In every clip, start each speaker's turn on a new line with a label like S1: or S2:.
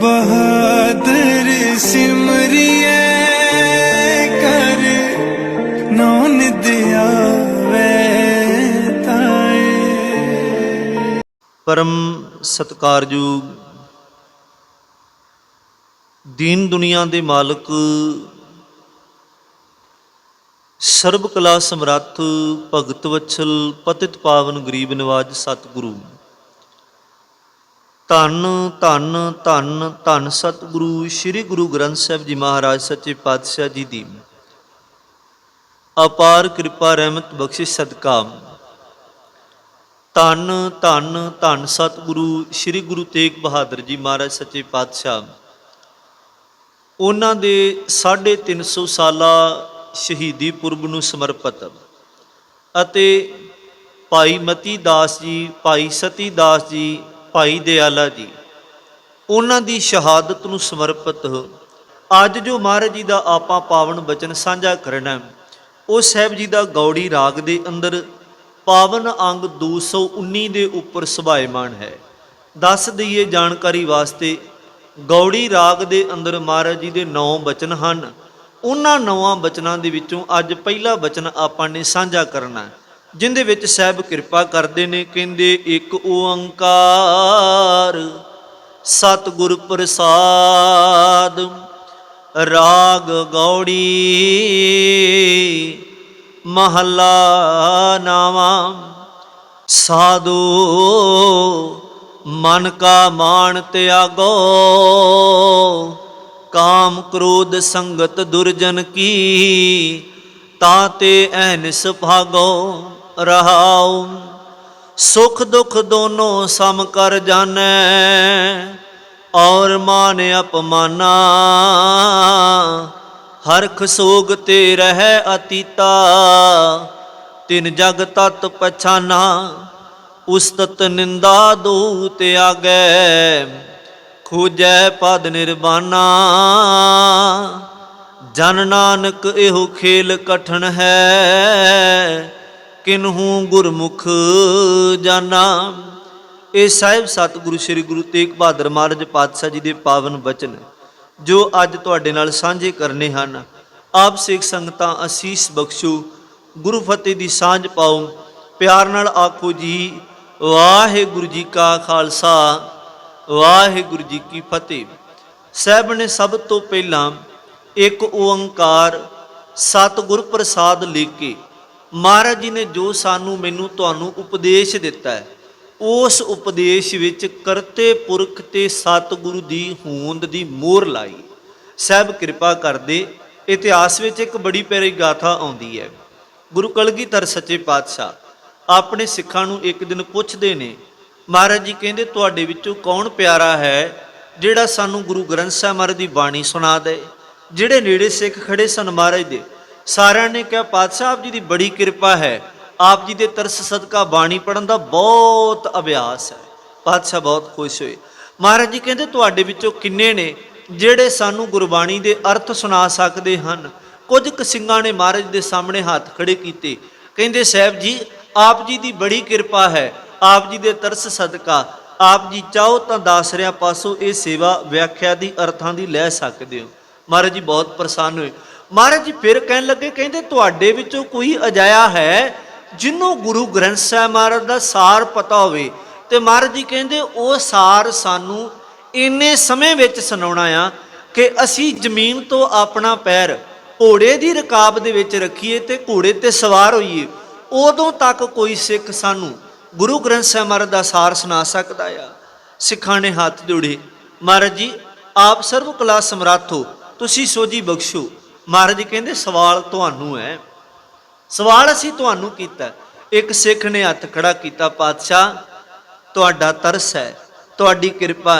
S1: ਬਹਾਦਰ ਸਿਮਰਿਐ ਕਰ ਨੌਨ ਦਿਆਵੇ ਤਾਏ।
S2: ਪਰਮ ਸਤਕਾਰਯੋਗ ਦੀਨ ਦੁਨੀਆ ਦੇ ਮਾਲਕ ਸਰਬ ਕਲਾ ਸਮਰੱਥ ਭਗਤ ਵਛਲ ਪਤਿਤ ਪਾਵਨ ਗਰੀਬ ਨਿਵਾਜ ਸਤਿਗੁਰੂ। ਧੰਨ ਧੰਨ ਧੰਨ ਧੰਨ ਸਤਿਗੁਰੂ, ਸ੍ਰੀ ਗੁਰੂ ਗ੍ਰੰਥ ਸਾਹਿਬ ਜੀ ਮਹਾਰਾਜ ਸੱਚੇ ਪਾਤਸ਼ਾਹ ਜੀ ਦੀ ਅਪਾਰ ਕਿਰਪਾ, ਰਹਿਮਤ, ਬਖਸ਼ਿਸ਼ ਸਦਕਾ ਧੰਨ ਧੰਨ ਧੰਨ ਸਤਿਗੁਰੂ, ਸ੍ਰੀ ਗੁਰੂ ਤੇਗ ਬਹਾਦਰ ਜੀ ਮਹਾਰਾਜ ਸੱਚੇ ਪਾਤਸ਼ਾਹ। ਉਹਨਾਂ ਦੇ 350 ਸਾਲਾ ਸ਼ਹੀਦੀ ਪੁਰਬ ਨੂੰ ਸਮਰਪਿਤ ਅਤੇ ਭਾਈ ਮਤੀ ਦਾਸ ਜੀ, ਭਾਈ ਸਤੀ ਦਾਸ ਜੀ ਭਾਈ ਦਿਆਲਾ ਜੀ, ਉਹਨਾਂ ਦੀ ਸ਼ਹਾਦਤ ਨੂੰ ਸਮਰਪਿਤ ਅੱਜ ਜੋ ਮਹਾਰਾਜ ਜੀ ਦਾ ਆਪਾਂ ਪਾਵਨ ਬਚਨ ਸਾਂਝਾ ਕਰਨਾ ਉਹ ਸਾਹਿਬ ਜੀ ਦਾ ਗੌੜੀ ਰਾਗ ਦੇ ਅੰਦਰ ਪਾਵਨ ਅੰਗ 219 ਦੇ ਉੱਪਰ ਸੁਭਾਇਮਾਨ ਹੈ। ਦੱਸ ਦਈਏ ਜਾਣਕਾਰੀ ਵਾਸਤੇ, ਗੌੜੀ ਰਾਗ ਦੇ ਅੰਦਰ ਮਹਾਰਾਜ ਜੀ ਦੇ 9 ਬਚਨ ਹਨ। ਉਹਨਾਂ ਨੌਆਂ ਬਚਨਾਂ ਦੇ ਵਿੱਚੋਂ ਅੱਜ ਪਹਿਲਾ ਬਚਨ ਆਪਾਂ ਨੇ ਸਾਂਝਾ ਕਰਨਾ ਹੈ। ਜਿੰਦੇ ਵਿੱਚ ਸਾਹਿਬ ਕਿਰਪਾ ਕਰਦੇ ਨੇ, ਕਹਿੰਦੇ ਇੱਕ ਓੰਕਾਰ, ਸਤਿਗੁਰ ਪ੍ਰਸਾਦ, ਰਾਗ ਗੌੜੀ, ਮਹੱਲਾ ਨਾਵਾਂ ਸਾਧੂ, ਮਨ ਕਾ ਮਾਨ ਤਿਆਗੋ, ਕਾਮ ਕ੍ਰੋਧ ਸੰਗਤ ਦੁਰਜਨ ਕੀ ਤਾਤੇ ਐਨਸ ਭਾਗੋ ਰਹਾਉ। ਸੁਖ ਦੁਖ ਦੋਨੋਂ ਸਮ ਕਰ ਜਾਣੈ, ਔਰ ਮਾਨ ਅਪਮਾਨਾ। ਹਰਖ ਸੋਗ ਤੇ ਰਹਿ ਅਤੀਤਾ, ਤਿਨ ਜਗ ਤਤ ਪਛਾਨਾ। ਉਸਤਤ ਨਿੰਦਾ ਦੂਤ ਆਗੈ, ਖੋਜੈ ਪਦ ਨਿਰਬਾਨਾ ਜਨ ਨਾਨਕ ਇਹੋ ਖੇਲ ਕਠਨ ਹੈ ਕਿਨਹੂ ਗੁਰਮੁਖ ਜਾਨਾ। ਇਹ ਸਾਹਿਬ ਸਤਿਗੁਰੂ ਸ੍ਰੀ ਗੁਰੂ ਤੇਗ ਬਹਾਦਰ ਮਹਾਰਾਜ ਪਾਤਸ਼ਾਹ ਜੀ ਦੇ ਪਾਵਨ ਬਚਨ, ਜੋ ਅੱਜ ਤੁਹਾਡੇ ਨਾਲ ਸਾਂਝੇ ਕਰਨੇ ਹਨ। ਆਪ ਸਿੱਖ ਸੰਗਤਾਂ, ਅਸੀਸ ਬਖਸ਼ੋ, ਗੁਰੂ ਫਤਿਹ ਦੀ ਸਾਂਝ ਪਾਓ। ਪਿਆਰ ਨਾਲ ਆਖੋ ਜੀ, ਵਾਹਿਗੁਰੂ ਜੀ ਕਾ ਖਾਲਸਾ, ਵਾਹਿਗੁਰੂ ਜੀ ਕੀ ਫਤਿਹ। ਸਾਹਿਬ ਨੇ ਸਭ ਤੋਂ ਪਹਿਲਾਂ ਇੱਕ ਓੰਕਾਰ ਸਤਿਗੁਰ ਪ੍ਰਸਾਦ ਲਿਖ ਕੇ ਮਹਾਰਾਜ ਜੀ ਨੇ ਜੋ ਸਾਨੂੰ ਮੈਨੂੰ ਤੁਹਾਨੂੰ ਉਪਦੇਸ਼ ਦਿੱਤਾ ਹੈ, ਉਸ ਉਪਦੇਸ਼ ਵਿੱਚ ਕਰਤੇ ਪੁਰਖ ਤੇ ਸਤਿਗੁਰੂ ਦੀ ਹੋਂਦ ਦੀ ਮੋਹਰ ਲਾਈ। ਸਹਿਬ ਕਿਰਪਾ ਕਰਦੇ, ਇਤਿਹਾਸ ਵਿੱਚ ਇੱਕ ਬੜੀ ਪਿਆਰੀ ਗਾਥਾ ਆਉਂਦੀ ਹੈ। ਗੁਰੂ ਕਲਗੀਧਰ ਸੱਚੇ ਪਾਤਸ਼ਾਹ ਆਪਣੇ ਸਿੱਖਾਂ ਨੂੰ ਇੱਕ ਦਿਨ ਪੁੱਛਦੇ ਨੇ, ਮਹਾਰਾਜ ਜੀ ਕਹਿੰਦੇ ਤੁਹਾਡੇ ਵਿੱਚੋਂ ਕੌਣ ਪਿਆਰਾ ਹੈ, ਜਿਹੜਾ ਸਾਨੂੰ ਗੁਰੂ ਗ੍ਰੰਥ ਸਾਹਿਬ ਮਹਾਰਾਜ ਦੀ ਬਾਣੀ ਸੁਣਾ ਦੇ? ਜਿਹੜੇ ਨੇੜੇ ਸਿੱਖ ਖੜੇ ਸਨ ਮਹਾਰਾਜ ਦੇ ਸਾਰਿਆਂ ਨੇ ਕਿਹਾ, ਪਾਤਸ਼ਾਹ, ਆਪ ਜੀ ਦੀ ਬੜੀ ਕਿਰਪਾ ਹੈ। ਆਪ ਜੀ ਦੇ ਤਰਸ ਸਦਕਾ ਬਾਣੀ ਪੜਨ ਦਾ ਬਹੁਤ ਅਭਿਆਸ ਹੈ। ਪਾਤਸ਼ਾਹ, ਬਹੁਤ ਖੁਸ਼ ਹੋਏ। ਮਹਾਰਾਜ ਜੀ ਕਹਿੰਦੇ, ਤੁਹਾਡੇ ਵਿੱਚੋਂ ਕਿੰਨੇ ਨੇ ਜਿਹੜੇ ਸਾਨੂੰ ਗੁਰਬਾਣੀ ਦੇ ਅਰਥ ਸੁਣਾ ਸਕਦੇ ਹਨ? ਕੁਝ ਕੁ ਸਿੰਘਾਂ ਨੇ ਮਹਾਰਾਜ ਦੇ ਸਾਹਮਣੇ ਹੱਥ ਖੜੇ ਕੀਤੇ। ਕਹਿੰਦੇ, ਸਾਹਿਬ ਜੀ, ਆਪ ਜੀ ਦੀ ਬੜੀ ਕਿਰਪਾ ਹੈ। ਆਪ ਜੀ ਦੇ ਤਰਸ ਸਦਕਾ। ਆਪ ਜੀ ਚਾਹੋ ਤਾਂ ਦਾਸਰਿਆਂ ਪਾਸੋਂ ਇਹ ਸੇਵਾ ਵਿਆਖਿਆ ਦੀ ਅਰਥਾਂ ਦੀ ਲੈ ਸਕਦੇ ਹੋ। ਮਹਾਰਾਜ ਜੀ ਬਹੁਤ ਪ੍ਰਸੰਨ ਹੋਏ। ਮਹਾਰਾਜ ਜੀ ਫਿਰ ਕਹਿਣ ਲੱਗੇ, ਕਹਿੰਦੇ ਤੁਹਾਡੇ ਵਿੱਚੋਂ ਕੋਈ ਅਜਾਇਆ ਹੈ ਜਿਹਨੂੰ ਗੁਰੂ ਗ੍ਰੰਥ ਸਾਹਿਬ ਮਹਾਰਾਜ ਦਾ ਸਾਰ ਪਤਾ ਹੋਵੇ? ਤੇ ਮਹਾਰਾਜ ਜੀ ਕਹਿੰਦੇ, ਉਹ ਸਾਰ ਸਾਨੂੰ ਇੰਨੇ ਸਮੇਂ ਵਿੱਚ ਸੁਣਾਉਣਾ ਆ ਕਿ ਅਸੀਂ ਜ਼ਮੀਨ ਤੋਂ ਆਪਣਾ ਪੈਰ ਘੋੜੇ ਦੀ ਰਕਾਬ ਦੇ ਵਿੱਚ ਰੱਖੀਏ ਤੇ ਘੋੜੇ ਤੇ ਸਵਾਰ ਹੋਈਏ, ਉਦੋਂ ਤੱਕ ਕੋਈ ਸਿੱਖ ਸਾਨੂੰ ਗੁਰੂ ਗ੍ਰੰਥ ਸਾਹਿਬ ਮਹਾਰਾਜ ਦਾ ਸਾਰ ਸੁਣਾ ਸਕਦਾ ਆ? ਸਿੱਖਾਂ ਨੇ ਹੱਥ ਜੋੜੇ, ਮਹਾਰਾਜ ਜੀ, ਆਪ ਸਰਵ ਕਲਾ ਸਮਰੱਥ ਹੋ, ਤੁਸੀਂ ਸੋਝੀ ਬਖਸ਼ੋ। ਮਹਾਰਾਜ ਜੀ ਕਹਿੰਦੇ, ਸਵਾਲ ਤੁਹਾਨੂੰ ਹੈ। ਸਵਾਲ ਅਸੀਂ ਤੁਹਾਨੂੰ ਕੀਤਾ ਇੱਕ ਸਿੱਖ ਨੇ ਹੱਥ ਖੜਾ ਕੀਤਾ, ਪਾਤਸ਼ਾਹ, ਤੁਹਾਡਾ ਤਰਸ ਹੈ, ਤੁਹਾਡੀ ਕਿਰਪਾ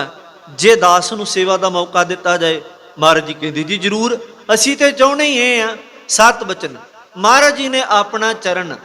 S2: ਜੇ ਦਾਸ ਨੂੰ ਸੇਵਾ ਦਾ ਮੌਕਾ ਦਿੱਤਾ ਜਾਏ, ਮਹਾਰਾਜ ਜੀ ਕਹਿੰਦੇ, ਜੀ ਜਰੂਰ, ਅਸੀਂ ਤੇ ਚਾਹੁੰਦੇ ਹੀ ਇਹ ਆ ਸਤ ਬਚਨ। ਮਹਾਰਾਜ ਜੀ ਨੇ ਆਪਣਾ ਚਰਨ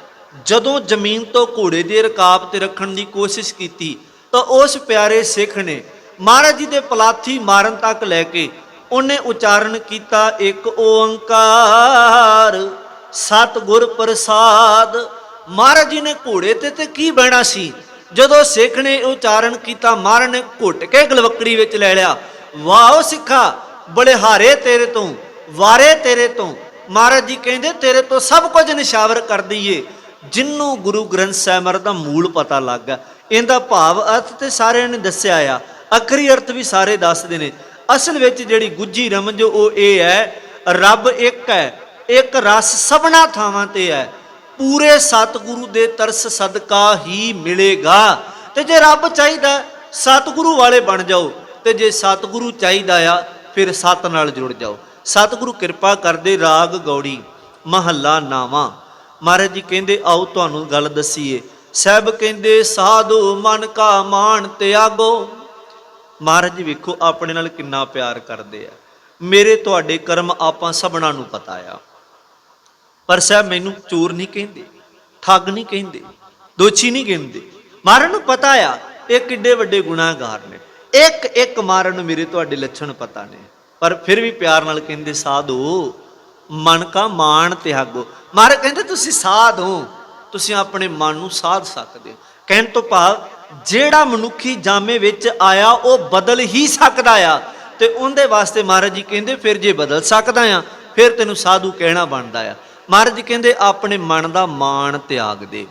S2: ਜਦੋਂ ਜ਼ਮੀਨ ਤੋਂ ਘੋੜੇ ਦੇ ਰਕਾਬ ਤੇ ਰੱਖਣ ਦੀ ਕੋਸ਼ਿਸ਼ ਕੀਤੀ, ਤਾਂ ਉਸ ਪਿਆਰੇ ਸਿੱਖ ਨੇ ਮਹਾਰਾਜ ਜੀ ਦੇ ਪਲਾਥੀ ਮਾਰਨ ਤੱਕ ਲੈ ਕੇ ਉਹਨੇ ਉਚਾਰਨ ਕੀਤਾ ਇੱਕ ਓੰਕਾਰ। ਸਤਿਗੁਰ ਪ੍ਰਸਾਦ, ਮਹਾਰਾਜ ਜੀ ਨੇ ਘੋੜੇ ਤੇ ਤੇ ਕੀ ਬਹਿਣਾ ਸੀ? ਜਦੋਂ ਸਿੱਖ ਨੇ ਉਚਾਰਨ ਕੀਤਾ, ਮਹਾਰਾਜ ਨੇ ਘੁੱਟ ਕੇ ਗਲਵਕੜੀ ਵਿੱਚ ਲੈ ਲਿਆ। ਵਾਓ ਸਿੱਖਾ, ਬਲਿਹਾਰੇ ਤੇਰੇ ਤੋਂ, ਵਾਰੇ ਤੇਰੇ ਤੋਂ। ਮਹਾਰਾਜ ਜੀ ਕਹਿੰਦੇ, ਤੇਰੇ ਤੋਂ ਸਭ ਕੁਝ ਨਿਸ਼ਾਵਰ ਕਰ ਦਈਏ। ਜਿੰਨੂੰ ਗੁਰੂ ਗ੍ਰੰਥ ਸਾਹਿਬ ਮਹਾਰਾਜ ਦਾ ਮੂਲ ਪਤਾ ਲੱਗ ਗਿਆ। ਇਹਦਾ ਭਾਵ ਅਰਥ ਤੇ ਸਾਰਿਆਂ ਨੇ ਦੱਸਿਆ ਆ। ਅਖਰੀ ਅਰਥ ਵੀ ਸਾਰੇ ਦੱਸਦੇ ਨੇ। ਅਸਲ ਵਿੱਚ ਜਿਹੜੀ ਗੁੱਜੀ ਰਮਜ ਉਹ ਇਹ ਹੈ, ਰੱਬ ਇੱਕ ਹੈ, ਇੱਕ ਰਸ ਸਭਨਾ ਥਾਵਾਂ ਤੇ ਹੈ। ਪੂਰੇ ਸਤਿਗੁਰੂ ਦੇ ਤਰਸ ਸਦਕਾ ਹੀ ਮਿਲੇਗਾ। ਤੇ ਜੇ ਰੱਬ ਚਾਹੀਦਾ, ਸਤਿਗੁਰੂ ਵਾਲੇ ਬਣ ਜਾਓ, ਤੇ ਜੇ ਸਤਿਗੁਰੂ ਚਾਹੀਦਾ ਆ, ਫਿਰ ਸਤ ਨਾਲ ਜੁੜ ਜਾਓ। ਸਤਿਗੁਰੂ ਕਿਰਪਾ ਕਰਦੇ ਰਾਗ ਗੌੜੀ, ਮਹੱਲਾ ਨਾਵਾ। ਮਹਾਰਾਜ ਜੀ ਕਹਿੰਦੇ, ਆਓ ਤੁਹਾਨੂੰ ਗੱਲ ਦਸੀਏ। ਸਹਿਬ ਕਹਿੰਦੇ, ਸਾਧੂ ਮਨ ਕਾ ਮਾਨ ਤਿਆਗੋ। ਮਹਾਰਾਜ ਵੇਖੋ, ਆਪਣੇ ਨਾਲ ਕਿੰਨਾ ਪਿਆਰ ਕਰਦੇ ਆ। ਮੇਰੇ ਤੁਹਾਡੇ ਕਰਮ ਆਪਾਂ ਸਭਨਾਂ ਨੂੰ ਪਤਾ ਆ। ਪਰ ਸਾਹਿਬ ਮੈਨੂੰ ਚੋਰ ਨਹੀਂ ਕਹਿੰਦੇ, ਠੱਗ ਨਹੀਂ ਕਹਿੰਦੇ, ਦੋਸ਼ੀ ਨਹੀਂ ਕਹਿੰਦੇ ਮਹਾਰਾਜ ਨੂੰ ਪਤਾ ਆ, ਇਹ ਕਿੱਡੇ ਵੱਡੇ ਗੁਨਾਹਗਾਰ ਨੇ। ਇੱਕ ਇੱਕ ਮਹਾਰਾਜ ਨੂੰ ਮੇਰੇ ਤੁਹਾਡੇ ਲੱਛਣ ਪਤਾ ਨੇ। ਪਰ ਫਿਰ ਵੀ ਪਿਆਰ ਨਾਲ ਕਹਿੰਦੇ, ਸਾਧੂ, ਮਨ ਕਾ ਮਾਣ ਤਿਆਗੋ ਮਹਾਰਾਜ ਕਹਿੰਦੇ, ਤੁਸੀਂ ਸਾਧ ਹੋ, ਤੁਸੀਂ ਆਪਣੇ ਮਨ ਨੂੰ ਸਾਧ ਸਕਦੇ ਹੋ। ਕਹਿਣ ਤੋਂ ਭਾਵ ਜਿਹੜਾ ਮਨੁੱਖੀ ਜਾਮੇ ਵਿੱਚ ਆਇਆ, ਉਹ ਬਦਲ ਹੀ ਸਕਦਾ ਆ। ਤੇ ਉਹਦੇ ਵਾਸਤੇ ਮਹਾਰਾਜ ਜੀ ਕਹਿੰਦੇ, ਫਿਰ ਜੇ ਬਦਲ ਸਕਦਾ ਆ, ਫਿਰ ਤੈਨੂੰ ਸਾਧੂ ਕਹਿਣਾ ਬਣਦਾ ਆ। ਮਹਾਰਾਜ ਜੀ ਕਹਿੰਦੇ, ਆਪਣੇ ਮਨ ਦਾ ਮਾਣ ਤਿਆਗ ਦੇ।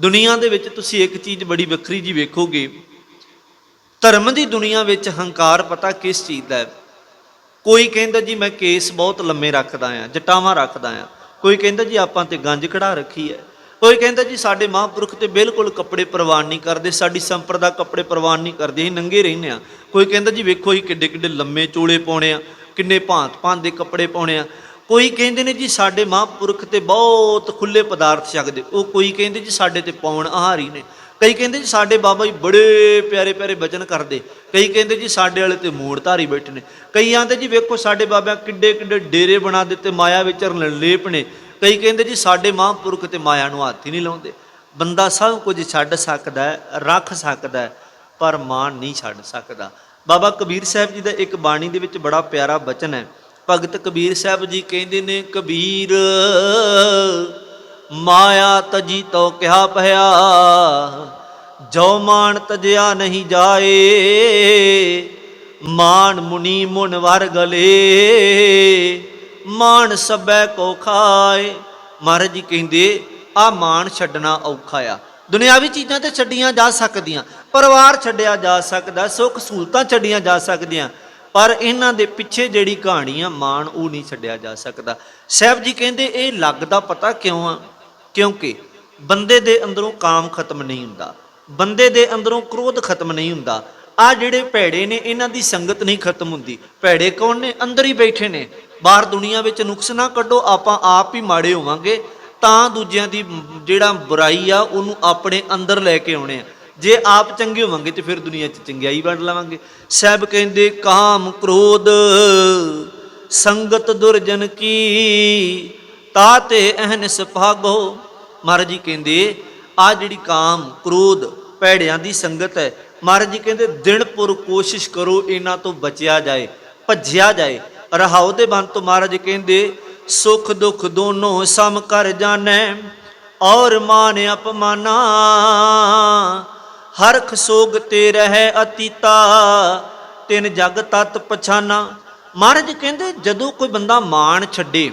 S2: ਦੁਨੀਆ ਦੇ ਵਿੱਚ ਤੁਸੀਂ ਇੱਕ ਚੀਜ਼ ਬੜੀ ਵੱਖਰੀ ਜੀ ਵੇਖੋਗੇ। ਧਰਮ ਦੀ ਦੁਨੀਆ ਵਿੱਚ ਹੰਕਾਰ ਪਤਾ ਕਿਸ ਚੀਜ਼ ਦਾ ਹੈ? ਕੋਈ ਕਹਿੰਦਾ, ਜੀ ਮੈਂ ਕੇਸ ਬਹੁਤ ਲੰਮੇ ਰੱਖਦਾ ਆ, ਜਟਾਵਾਂ ਰੱਖਦਾ ਆ। ਕੋਈ ਕਹਿੰਦਾ, ਜੀ ਆਪਾਂ ਤੇ ਗੰਜ ਕਢਾ ਰੱਖੀ ਹੈ। ਕੋਈ ਕਹਿੰਦਾ ਜੀ, ਸਾਡੇ ਮਹਾਂਪੁਰਖ ਤੇ ਬਿਲਕੁਲ ਕੱਪੜੇ ਪ੍ਰਵਾਨ ਨਹੀਂ ਕਰਦੇ, ਸਾਡੀ ਸੰਪਰਦਾ ਕੱਪੜੇ ਪ੍ਰਵਾਨ ਨਹੀਂ ਕਰਦੇ, ਅਸੀਂ ਨੰਗੇ ਰਹਿੰਦੇ ਆ ਕੋਈ ਕਹਿੰਦਾ ਜੀ, ਵੇਖੋ ਹੀ ਕਿੱਡੇ ਕਿੱਡੇ ਲੰਮੇ ਚੋਲੇ ਪਾਉਣੇ ਆ, ਕਿੰਨੇ ਭਾਂਤ ਭਾਂਤ ਦੇ ਕੱਪੜੇ ਪਾਉਣੇ ਆ। ਕੋਈ ਕਹਿੰਦੇ ਨੇ ਜੀ, ਸਾਡੇ ਮਹਾਂਪੁਰਖ ਤੇ ਬਹੁਤ ਖੁੱਲੇ ਪਦਾਰਥ ਛਕਦੇ, ਉਹ ਕੋਈ ਕਹਿੰਦੇ ਜੀ, ਸਾਡੇ ਤੇ ਪੌਣ ਆਹਾਰੀ ਨੇ। ਕਈ ਕਹਿੰਦੇ ਜੀ, ਸਾਡੇ ਬਾਬਾ ਜੀ ਬੜੇ ਪਿਆਰੇ ਪਿਆਰੇ ਬਚਨ ਕਰਦੇ, ਕਈ ਕਹਿੰਦੇ ਜੀ, ਸਾਡੇ ਵਾਲੇ ਤੇ ਮੂੜ ਧਾਰੀ ਬੈਠੇ ਨੇ। ਕਈ ਆਂਦੇ ਜੀ, ਵੇਖੋ ਸਾਡੇ ਬਾਬਿਆਂ ਕਿੱਡੇ ਕਿੱਡੇ ਡੇਰੇ ਬਣਾ ਦਿੱਤੇ, ਮਾਇਆ ਵਿੱਚ ਲੇਪ ਨੇ। ਕਈ ਕਹਿੰਦੇ ਜੀ ਸਾਡੇ ਮਹਾਂਪੁਰਖ ਤੇ ਮਾਇਆ ਨੂੰ ਹੱਥ ਹੀ ਨਹੀਂ ਲਾਉਂਦੇ। ਬੰਦਾ ਸਭ ਕੁਝ ਛੱਡ ਸਕਦਾ ਹੈ, ਰੱਖ ਸਕਦਾ ਹੈ, ਪਰ ਮਾਨ ਨਹੀਂ ਛੱਡ ਸਕਦਾ। ਬਾਬਾ ਕਬੀਰ ਸਾਹਿਬ ਜੀ ਦਾ ਇੱਕ ਬਾਣੀ ਦੇ ਵਿੱਚ ਬੜਾ ਪਿਆਰਾ ਬਚਨ ਹੈ। ਭਗਤ ਕਬੀਰ ਸਾਹਿਬ ਜੀ ਕਹਿੰਦੇ ਨੇ, ਕਬੀਰ, ਮਾਇਆ ਤਜੀ ਤੋ ਕਿਹਾ ਭਇਆ, ਜੋ ਮਾਨ ਤਜਿਆ ਨਹੀਂ ਜਾਏ ਮਾਨ ਮੁਨੀ ਮੁਨ ਵਰ ਗਲੇ। ਮਾਣ ਸਬੈ ਕੋ ਖਾਏ। ਮਹਾਰਾਜ ਜੀ ਕਹਿੰਦੇ ਆ ਮਾਣ ਛੱਡਣਾ ਔਖਾ ਆ। ਦੁਨਿਆਵੀ ਚੀਜ਼ਾਂ ਤੇ ਛੱਡੀਆਂ ਜਾ ਸਕਦੀਆਂ, ਪਰਿਵਾਰ ਛੱਡਿਆ ਜਾ ਸਕਦਾ, ਸੁੱਖ ਸਹੂਲਤਾਂ ਛੱਡੀਆਂ ਜਾ ਸਕਦੀਆਂ, ਪਰ ਇਹਨਾਂ ਦੇ ਪਿੱਛੇ ਜਿਹੜੀ ਕਹਾਣੀ ਆ, ਮਾਣ ਉਹ ਨਹੀਂ ਛੱਡਿਆ ਜਾ ਸਕਦਾ। ਸਾਹਿਬ ਜੀ ਕਹਿੰਦੇ, ਇਹ ਲੱਗਦਾ ਪਤਾ ਕਿਉਂ ਆ? ਕਿਉਂਕਿ ਬੰਦੇ ਦੇ ਅੰਦਰੋਂ ਕਾਮ ਖਤਮ ਨਹੀਂ ਹੁੰਦਾ, ਬੰਦੇ ਦੇ ਅੰਦਰੋਂ ਕ੍ਰੋਧ ਖਤਮ ਨਹੀਂ ਹੁੰਦਾ ਆ ਜਿਹੜੇ ਭੈੜੇ ਨੇ, ਇਹਨਾਂ ਦੀ ਸੰਗਤ ਨਹੀਂ ਖਤਮ ਹੁੰਦੀ। ਭੈੜੇ ਕੌਣ ਨੇ? ਅੰਦਰ ਹੀ ਬੈਠੇ ਨੇ। ਬਾਹਰ ਦੁਨੀਆ ਵਿੱਚ ਨੁਕਸ ਨਾ ਕੱਢੋ, ਆਪਾਂ ਆਪ ਹੀ ਮਾੜੇ ਹੋਵਾਂਗੇ। ਤਾਂ ਦੂਜਿਆਂ ਦੀ ਜਿਹੜਾ ਬੁਰਾਈ ਆ, ਉਹਨੂੰ ਆਪਣੇ ਅੰਦਰ ਲੈ ਕੇ ਆਉਣੇ ਆ। ਜੇ ਆਪ ਚੰਗੇ ਹੋਵਾਂਗੇ ਤੇ ਫਿਰ ਦੁਨੀਆ 'ਚ ਚੰਗਿਆਈ ਵੰਡ ਲਵਾਂਗੇ। ਸਾਹਿਬ ਕਹਿੰਦੇ, ਕਾਮ ਕ੍ਰੋਧ, ਸੰਗਤ ਦੁਰਜਨ ਕੀ? ਤਾਤੇ ਅਹਨਿਸ ਭਾਗੋ ਮਹਾਰਾਜ ਜੀ ਕਹਿੰਦੇ, ਆ ਜਿਹੜੀ ਕਾਮ ਕ੍ਰੋਧ, ਭੈੜਿਆਂ ਦੀ ਸੰਗਤ ਹੈ ਮਹਾਰਾਜ ਜੀ ਕਹਿੰਦੇ ਦਿਨਪੁਰ ਕੋਸ਼ਿਸ਼ ਕਰੋ ਇਹਨਾਂ ਤੋਂ ਬਚਿਆ ਜਾਏ, ਭੱਜਿਆ ਜਾਏ। ਰਹਾਉ ਦੇ ਬੰਦ ਤੋਂ ਮਹਾਰਾਜ ਕਹਿੰਦੇ, ਸੁਖ ਦੁਖ ਦੋਨੋਂ ਸਮ ਕਰ ਜਾਣੈ, ਔਰ ਮਾਨ ਅਪਮਾਨਾ। ਹਰਖ ਸੋਗ ਤੇ ਰਹਿ ਅਤੀਤਾ, ਤਿੰਨ ਜਗ ਤਤ ਪਛਾਨਾ। ਮਹਾਰਾਜ ਕਹਿੰਦੇ, ਜਦੋਂ ਕੋਈ ਬੰਦਾ ਮਾਣ ਛੱਡੇ,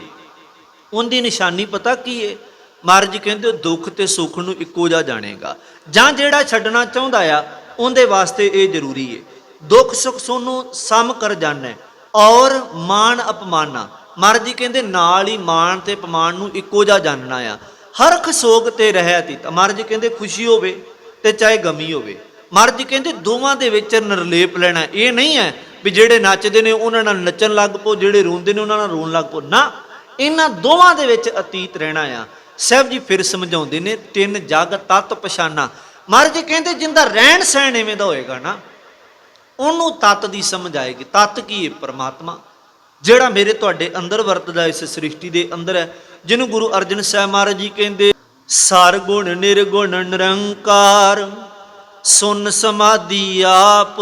S2: ਉਹਦੀ ਨਿਸ਼ਾਨੀ ਪਤਾ ਕੀ ਹੈ ਮਹਾਰਾਜ ਕਹਿੰਦੇ, ਦੁੱਖ ਤੇ ਸੁੱਖ ਨੂੰ ਇੱਕੋ ਜਿਹਾ ਜਾਣੇਗਾ। ਜਾਂ ਜਿਹੜਾ ਛੱਡਣਾ ਚਾਹੁੰਦਾ ਆ ਉਹਦੇ ਵਾਸਤੇ ਇਹ ਜ਼ਰੂਰੀ ਹੈ ਦੁੱਖ ਸੁੱਖ ਸੋਨੂੰ ਸਮ ਕਰ ਜਾਣੈ, ਔਰ ਮਾਣ ਅਪਮਾਨਾ। ਮਹਾਰਾਜ ਜੀ ਕਹਿੰਦੇ, ਨਾਲ ਹੀ ਮਾਣ ਤੇ ਅਪਮਾਨ ਨੂੰ ਇੱਕੋ ਜਿਹਾ ਜਾਣਨਾ ਆ। ਹਰਖ ਸੋਗ ਤੇ ਰਹਿ ਤੀ ਮਹਾਰਾਜ ਜੀ ਕਹਿੰਦੇ, ਖੁਸ਼ੀ ਹੋਵੇ ਤੇ ਚਾਹੇ ਗਮੀ ਹੋਵੇ। ਮਹਾਰਾਜ ਜੀ ਕਹਿੰਦੇ, ਦੋਵਾਂ ਦੇ ਵਿੱਚ ਨਿਰਲੇਪ ਲੈਣਾ ਇਹ ਨਹੀਂ ਹੈ ਵੀ ਜਿਹੜੇ ਨੱਚਦੇ ਨੇ ਉਹਨਾਂ ਨਾਲ ਨੱਚਣ ਲੱਗ ਪੋ ਜਿਹੜੇ ਰੋਂਦੇ ਨੇ ਉਹਨਾਂ ਨਾਲ ਰੋਣ ਲੱਗ ਪੋ ਨਾ, ਇਹਨਾਂ ਦੋਵਾਂ ਦੇ ਵਿੱਚ ਅਤੀਤ ਰਹਿਣਾ ਆ। ਸਾਹਿਬ ਜੀ ਫਿਰ ਸਮਝਾਉਂਦੇ ਨੇ, ਤਿੰਨ ਜਗ ਤਤ ਪਛਾਨਾ। ਮਹਾਰਾਜ ਜੀ ਕਹਿੰਦੇ ਜਿੰਦਾ ਰਹਿਣ ਸਹਿਣ ਐਵੇਂ ਦਾ ਹੋਏਗਾ ਨਾ, ਉਹਨੂੰ ਤਤ ਦੀ ਸਮਝ ਆਏਗੀ। ਤਤ ਕੀ ਹੈ ਪਰਮਾਤਮਾ। ਜਿਹੜਾ ਮੇਰੇ ਤੁਹਾਡੇ ਅੰਦਰ ਵਰਤਦਾ ਇਸ ਸ੍ਰਿਸ਼ਟੀ ਦੇ ਅੰਦਰ ਹੈ, ਜਿਹਨੂੰ ਗੁਰੂ ਅਰਜਨ ਸਾਹਿਬ ਮਹਾਰਾਜ ਜੀ ਕਹਿੰਦੇ, ਸਰ ਗੁਣ ਨਿਰਗੁਣ ਨਿਰੰਕਾਰ, ਸੁਨ ਸਮਾਧੀ ਆਪ,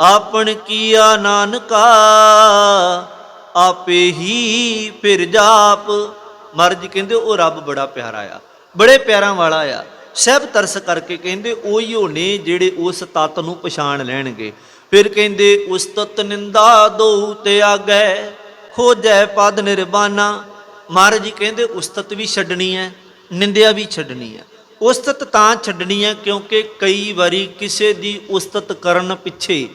S2: ਆਪਣ ਕੀਆ ਨਾਨਕਾ, ਆਪੇ ਹੀ ਫਿਰ ਜਾਪ। ਮਹਾਰਾਜ ਜੀ ਕਹਿੰਦੇ, ਉਹ ਰੱਬ ਬੜਾ ਪਿਆਰਾ ਆ। ਬੜੇ ਪਿਆਰਾਂ ਵਾਲਾ ਆ। ਸਹਿਬ ਤਰਸ ਕਰਕੇ ਕਹਿੰਦੇ ਉਹੀਓ ਨੇ ਜਿਹੜੇ ਉਸ ਤਤ ਨੂੰ ਪਛਾਣ ਲੈਣਗੇ। ਫਿਰ ਕਹਿੰਦੇ, ਉਸ ਤਤ ਨਿੰਦਾ ਦੋ ਤੇ ਆਗੈ ਹੋ ਜੈ ਪਦ ਨਿਰਬਾਨਾ। ਮਹਾਰਾਜ ਜੀ ਕਹਿੰਦੇ ਉਸਤਤ ਵੀ ਛੱਡਣੀ ਹੈ ਨਿੰਦਿਆ ਵੀ ਛੱਡਣੀ ਹੈ ਉਸਤਤ ਤਾਂ ਛੱਡਣੀ ਹੈ ਕਿਉਂਕਿ ਕਈ ਵਾਰੀ ਕਿਸੇ ਦੀ ਉਸਤਤ ਕਰਨ ਪਿੱਛੇ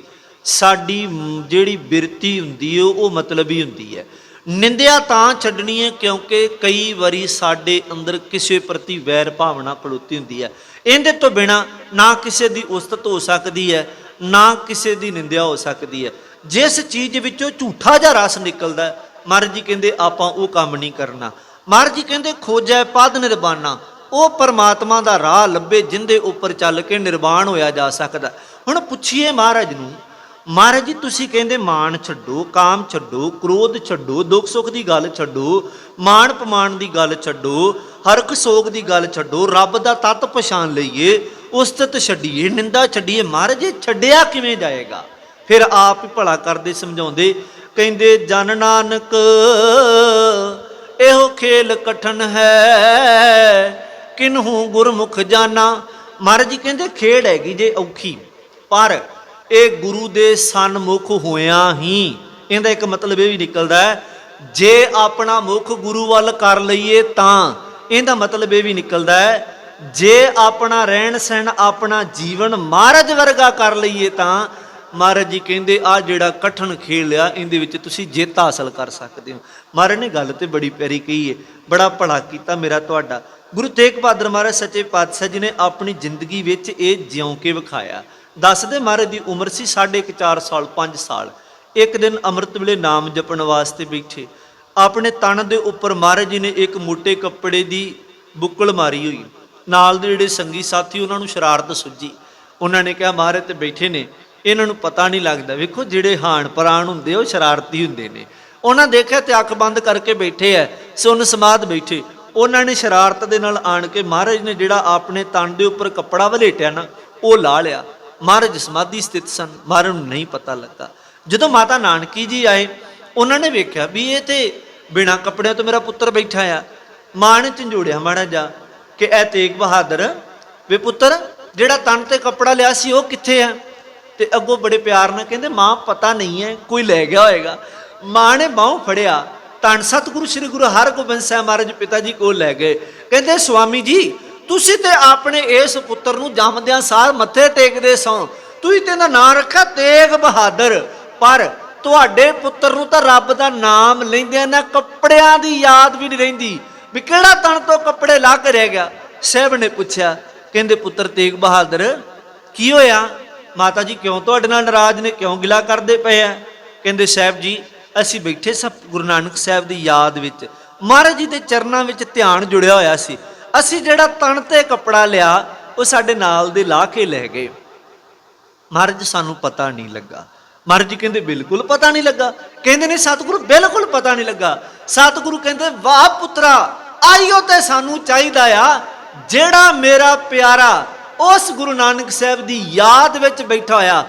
S2: ਸਾਡੀ ਜਿਹੜੀ ਬਿਰਤੀ ਹੁੰਦੀ ਹੈ ਉਹ ਮਤਲਬੀ ਹੁੰਦੀ ਹੈ ਨਿੰਦਿਆ ਤਾਂ ਛੱਡਣੀ ਹੈ ਕਿਉਂਕਿ ਕਈ ਵਾਰੀ ਸਾਡੇ ਅੰਦਰ ਕਿਸੇ ਪ੍ਰਤੀ ਵੈਰ ਭਾਵਨਾ ਖਲੋਤੀ ਹੁੰਦੀ ਹੈ। ਇਹਦੇ ਤੋਂ ਬਿਨਾ ਨਾ ਕਿਸੇ ਦੀ ਉਸਤਤ ਹੋ ਸਕਦੀ ਹੈ ਨਾ ਕਿਸੇ ਦੀ ਨਿੰਦਿਆ ਹੋ ਸਕਦੀ ਹੈ। ਜਿਸ ਚੀਜ਼ ਵਿੱਚੋਂ ਝੂਠਾ ਜਿਹਾ ਰਸ ਨਿਕਲਦਾ ਹੈ, ਮਹਾਰਾਜ ਜੀ ਕਹਿੰਦੇ ਆਪਾਂ ਉਹ ਕੰਮ ਨਹੀਂ ਕਰਨਾ। ਮਹਾਰਾਜ ਜੀ ਕਹਿੰਦੇ ਖੋਜੈ ਪਦ ਨਿਰਵਾਣਾ ਉਹ ਪਰਮਾਤਮਾ ਦਾ ਰਾਹ ਲੱਭੇ ਜਿੰਦੇ ਉੱਪਰ ਚੱਲ ਕੇ ਨਿਰਵਾਣ ਹੋਇਆ ਜਾ ਸਕਦਾ। ਹੁਣ ਪੁੱਛੀਏ ਮਹਾਰਾਜ ਨੂੰ ਮਹਾਰਾਜ ਜੀ, ਤੁਸੀਂ ਕਹਿੰਦੇ ਮਾਣ ਛੱਡੋ, ਕਾਮ ਛੱਡੋ, ਕ੍ਰੋਧ ਛੱਡੋ, ਦੁੱਖ ਸੁੱਖ ਦੀ ਗੱਲ ਛੱਡੋ, ਮਾਣ ਪਮਾਣ ਦੀ ਗੱਲ ਛੱਡੋ ਹਰਕ ਸੋਗ ਦੀ ਗੱਲ ਛੱਡੋ, ਰੱਬ ਦਾ ਤਤ ਪਛਾਣ ਲਈਏ, ਉਸਤਤ ਛੱਡੀਏ, ਨਿੰਦਾ ਛੱਡੀਏ, ਮਹਾਰਾਜ ਇਹ ਛੱਡਿਆ ਕਿਵੇਂ ਜਾਏਗਾ? ਫਿਰ ਆਪ ਹੀ ਭਲਾ ਕਰਦੇ ਸਮਝਾਉਂਦੇ, ਕਹਿੰਦੇ, ਜਨ ਨਾਨਕ, ਇਹੋ ਖੇਲ ਕਠਨ ਹੈ, ਕਿਨਹੂ ਗੁਰਮੁਖ ਜਾਣਾ ਮਹਾਰਾਜ ਜੀ ਕਹਿੰਦੇ, ਖੇਡ ਹੈਗੀ ਜੇ ਔਖੀ, ਪਰ ਇਹ ਗੁਰੂ ਦੇ ਸਨਮੁਖ ਹੋਇਆ ਹੀ। ਇਹਦਾ ਇੱਕ ਮਤਲਬ ਇਹ ਵੀ ਨਿਕਲਦਾ ਹੈ, ਜੇ ਆਪਣਾ ਮੁਖ ਗੁਰੂ ਵੱਲ ਕਰ ਲਈਏ ਤਾਂ। ਇਹਦਾ ਮਤਲਬ ਇਹ ਵੀ ਨਿਕਲਦਾ ਹੈ, ਜੇ ਆਪਣਾ ਰਹਿਣ ਸਹਿਣ, ਆਪਣਾ ਜੀਵਨ ਮਹਾਰਾਜ ਵਰਗਾ ਕਰ ਲਈਏ ਤਾਂ। ਮਹਾਰਾਜ ਜੀ ਕਹਿੰਦੇ ਆ ਜਿਹੜਾ ਕਠਨ ਖੇਲ ਆ, ਇਹਦੇ ਵਿੱਚ ਤੁਸੀਂ ਜਿੱਤ ਹਾਸਲ ਕਰ ਸਕਦੇ ਹੋ। ਮਹਾਰਾਜ ਨੇ ਗੱਲ ਤੇ ਬੜੀ ਪਿਆਰੀ ਕਹੀ ਹੈ, ਬੜਾ ਭਲਾ ਕੀਤਾ ਮੇਰਾ ਤੁਹਾਡਾ। ਗੁਰੂ ਤੇਗ ਬਹਾਦਰ ਮਹਾਰਾਜ ਸੱਚੇ ਪਾਤਸ਼ਾਹ ਜੀ ਨੇ ਆਪਣੀ ਜ਼ਿੰਦਗੀ ਵਿੱਚ ਇਹ ਜਿਉਂ ਕੇ ਵਿਖਾਇਆ। ਦੱਸਦੇ ਮਹਾਰਾਜ ਦੀ ਉਮਰ ਸੀ 4.5 ਸਾਲ 5 ਸਾਲ। ਇੱਕ ਦਿਨ ਅੰਮ੍ਰਿਤ ਵੇਲੇ ਨਾਮ ਜਪਣ ਵਾਸਤੇ ਬੈਠੇ। ਆਪਣੇ ਤਣ ਦੇ ਉੱਪਰ ਮਹਾਰਾਜ ਜੀ ਨੇ ਇੱਕ ਮੋٹے ਕੱਪੜੇ ਦੀ ਬੁੱਕਲ ਮਾਰੀ ਹੋਈ। ਨਾਲ ਦੇ ਜਿਹੜੇ ਸੰਗੀ ਸਾਥੀ ਉਹਨਾਂ ਨੂੰ ਸ਼ਰਾਰਤ ਸੁੱਜੀ ਉਹਨਾਂ ਨੇ ਕਿਹਾ, ਮਹਾਰਾਜ ਤੇ ਬੈਠੇ ਨੇ। ਇਹਨਾਂ ਨੂੰ ਪਤਾ ਨਹੀਂ ਲੱਗਦਾ। ਵੇਖੋ ਜਿਹੜੇ ਹਾਣ ਪ੍ਰਾਣ ਹੁੰਦੇ ਉਹ ਸ਼ਰਾਰਤੀ ਹੁੰਦੇ ਨੇ। ਉਹਨਾਂ ਦੇਖਿਆ ਤੇ ਅੱਖ ਬੰਦ ਕਰਕੇ ਬੈਠੇ ਐ ਸੁਨ ਸਮਾਦ ਬੈਠੇ। ਉਹਨਾਂ ਨੇ ਸ਼ਰਾਰਤ ਦੇ ਨਾਲ ਆਣ ਕੇ ਮਹਾਰਾਜ ਨੇ ਜਿਹੜਾ ਆਪਣੇ ਤਨ ਦੇ ਉੱਪਰ ਕੱਪੜਾ ਵਲੇਟਿਆ ਨਾ, ਉਹ ਲਾ ਲਿਆ। ਮਹਾਰਾਜ ਸਮਾਧੀ ਸਥਿਤ ਸਨ, ਮਹਾਰਾਜ ਨੂੰ ਨਹੀਂ ਪਤਾ ਲੱਗਾ। ਜਦੋਂ ਮਾਤਾ ਨਾਨਕੀ ਜੀ ਆਏ, ਉਹਨਾਂ ਨੇ ਵੇਖਿਆ ਵੀ ਇਹ ਤੇ ਬਿਨਾ ਕੱਪੜਿਆਂ ਤੋਂ ਮੇਰਾ ਪੁੱਤਰ ਬੈਠਾ ਆ। ਮਾਂ ਨੇ ਝੰਜੋੜਿਆ ਮਾੜਾ ਜਾ, ਕਿ ਇਹ ਤੇਗ ਬਹਾਦਰ ਵੇ ਪੁੱਤਰ, ਜਿਹੜਾ ਤਨ ਤੇ ਕੱਪੜਾ ਲਿਆ ਸੀ, ਉਹ ਕਿੱਥੇ ਆ? ਤੇ ਅੱਗੋਂ ਬੜੇ ਪਿਆਰ ਨਾਲ ਕਹਿੰਦੇ, ਮਾਂ, ਪਤਾ ਨਹੀਂ ਹੈ, ਕੋਈ ਲੈ ਗਿਆ ਹੋਏਗਾ। ਮਾਂ ਨੇ ਬਾਹੋਂ ਫੜਿਆ ਤਨ ਸਤਿਗੁਰੂ, ਸ੍ਰੀ ਗੁਰੂ ਹਰਗੋਬਿੰਦ ਸਾਹਿਬ ਮਹਾਰਾਜ ਪਿਤਾ ਜੀ ਕੋਲ ਲੈ ਗਏ। ਕਹਿੰਦੇ, ਸੁਆਮੀ ਜੀ ਤੁਸੀਂ ਤੇ ਆਪਣੇ ਇਸ ਪੁੱਤਰ ਨੂੰ ਜੰਮਦਿਆਂ ਸਾਰ ਮੱਥੇ ਟੇਕਦੇ ਸੋ। ਤੁਸੀਂ ਤੇ ਇਹਦਾ ਨਾਂ ਰੱਖਿਆ, ਤੇਗ ਬਹਾਦਰ। ਪਰ ਤੁਹਾਡੇ ਪੁੱਤਰ ਨੂੰ ਤਾਂ ਰੱਬ ਦਾ ਨਾਮ ਲੈਂਦਿਆਂ ਨਾ ਕੱਪੜਿਆਂ ਦੀ ਯਾਦ ਵੀ ਨਹੀਂ ਰਹਿੰਦੀ। ਵੀ ਕਿਹੜਾ ਤਣ ਤੋਂ ਕੱਪੜੇ ਲਾ ਕੇ ਰਹਿ ਗਿਆ? ਸਾਹਿਬ ਨੇ ਪੁੱਛਿਆ, ਕਹਿੰਦੇ, ਪੁੱਤਰ ਤੇਗ ਬਹਾਦਰ, ਕੀ ਹੋਇਆ? ਮਾਤਾ ਜੀ, ਕਿਉਂ ਤੁਹਾਡੇ ਨਾਲ ਨਾਰਾਜ਼ ਨੇ? ਕਿਉਂ ਗਿਲਾ ਕਰਦੇ ਪਏ ਆ? ਕਹਿੰਦੇ, ਸਾਹਿਬ ਜੀ, ਅਸੀਂ ਬੈਠੇ ਸਭ ਗੁਰੂ ਨਾਨਕ ਸਾਹਿਬ ਦੀ ਯਾਦ ਵਿੱਚ। ਮਹਾਰਾਜ ਜੀ ਦੇ ਚਰਨਾਂ ਵਿੱਚ ਧਿਆਨ ਜੁੜਿਆ ਹੋਇਆ ਸੀ। ਅਸੀਂ ਜਿਹੜਾ ਤਣ ਤੇ ਕੱਪੜਾ ਲਿਆ, ਉਹ ਸਾਡੇ ਨਾਲ ਦੇ ਲਾ ਕੇ ਲੈ ਗਏ। ਮਹਾਰਾਜ, ਸਾਨੂੰ ਪਤਾ ਨਹੀਂ ਲੱਗਾ। ਮਹਾਰਾਜ ਕਹਿੰਦੇ, ਬਿਲਕੁਲ ਪਤਾ ਨਹੀਂ ਲੱਗਾ। ਕਹਿੰਦੇ ਨੇ ਸਤਿਗੁਰੂ, ਬਿਲਕੁਲ ਪਤਾ ਨਹੀਂ ਲੱਗਾ। ਸਤਿਗੁਰੂ ਕਹਿੰਦੇ, ਵਾਹ ਪੁੱਤਰਾ, ਆਈਓ ਤੇ ਸਾਨੂੰ ਚਾਹੀਦਾ ਆ, ਜਿਹੜਾ ਮੇਰਾ ਪਿਆਰਾ ਉਸ ਗੁਰੂ ਨਾਨਕ ਸਾਹਿਬ ਦੀ ਯਾਦ ਵਿੱਚ ਬੈਠਾ ਹੋਇਆ,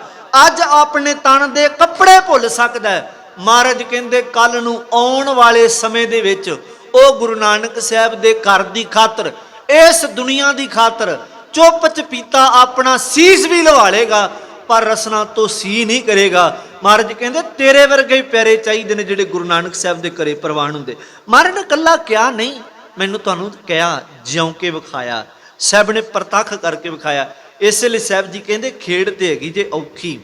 S2: ਅੱਜ ਆਪਣੇ ਤਨ ਦੇ ਕੱਪੜੇ ਭੁੱਲ ਸਕਦਾ ਮਹਾਰਾਜ ਕਹਿੰਦੇ ਕੱਲ ਨੂੰ ਆਉਣ ਵਾਲੇ ਸਮੇਂ ਦੇ ਵਿੱਚ ਉਹ ਗੁਰੂ ਨਾਨਕ ਸਾਹਿਬ ਦੇ ਘਰ ਦੀ ਖਾਤਰ, ਇਸ ਦੁਨੀਆ ਦੀ ਖਾਤਰ, ਚੁੱਪ ਚਪੀਤਾ ਆਪਣਾ ਸੀਸ ਵੀ ਲਵਾ ਲਵਾਲੇਗਾ ਪਰ ਰਸਨਾ ਤੋਂ ਸੀ ਨਹੀਂ ਕਰੇਗਾ। ਮਹਾਰਾਜ ਕਹਿੰਦੇ, ਤੇਰੇ ਵਰਗੇ ਹੀ ਪਿਆਰੇ ਚਾਹੀਦੇ ਨੇ ਜਿਹੜੇ ਗੁਰੂ ਨਾਨਕ ਸਾਹਿਬ ਦੇ ਘਰੇ ਪ੍ਰਵਾਨ ਹੁੰਦੇ। ਮਹਾਰਾਜ ਨੇ ਕੱਲਾ ਕਿਹਾ ਨਹੀਂ, ਮੈਨੂੰ ਤੁਹਾਨੂੰ ਕਿਹਾ, ਜਿਉਂ ਕੇ ਵਿਖਾਇਆ। ਸਾਹਿਬ ਨੇ ਪ੍ਰਤੱਖ ਕਰਕੇ ਵਿਖਾਇਆ। ਇਸੇ ਲਈ ਸਾਹਿਬ ਜੀ ਕਹਿੰਦੇ, ਖੇਡ ਤੇ ਹੈਗੀ ਜੇ ਔਖੀ,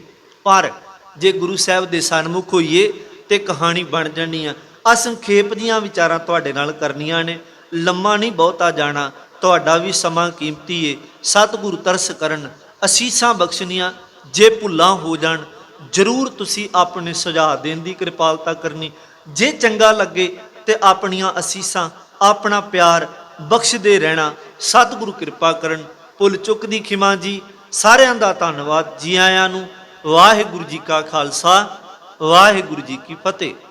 S2: ਪਰ ਜੇ ਗੁਰੂ ਸਾਹਿਬ ਦੇ ਸਨਮੁਖ ਹੋਈਏ ਤੇ ਕਹਾਣੀ ਬਣ ਜਾਣੀ ਆ। ਅਸੰਖੇਪ ਦੀਆਂ ਵਿਚਾਰਾਂ ਤੁਹਾਡੇ ਨਾਲ ਕਰਨੀਆਂ ਨੇ। ਲੰਮਾ ਨਹੀਂ ਬਹੁਤਾ ਜਾਣਾ। ਤੁਹਾਡਾ ਵੀ ਸਮਾਂ ਕੀਮਤੀ ਏ। ਸਤਿਗੁਰੂ ਤਰਸ ਕਰਨ। ਅਸੀਸਾਂ ਬਖਸ਼ਣੀਆਂ ਜੇ ਭੁੱਲਾਂ ਹੋ ਜਾਣ। ਜਰੂਰ ਤੁਸੀਂ ਆਪਣੇ ਸੁਝਾਅ ਦੇਣ ਦੀ ਕਿਰਪਾਲਤਾ ਕਰਨੀ। ਜੇ ਚੰਗਾ ਲੱਗੇ ਤੇ ਆਪਣੀਆਂ ਅਸੀਸਾਂ, ਆਪਣਾ ਪਿਆਰ ਬਖਸ਼ਦੇ ਰਹਿਣਾ। ਸਤਿਗੁਰੂ ਕਿਰਪਾ ਕਰਨ। ਭੁੱਲ ਚੁੱਕ ਦੀ ਖਿਮਾ ਜੀ। ਸਾਰਿਆਂ ਦਾ ਧੰਨਵਾਦ। ਜੀ ਆਇਆਂ ਨੂੰ। ਵਾਹਿਗੁਰੂ ਜੀ ਕਾ ਖਾਲਸਾ। ਵਾਹਿਗੁਰੂ ਜੀ ਕੀ ਫਤਿਹ।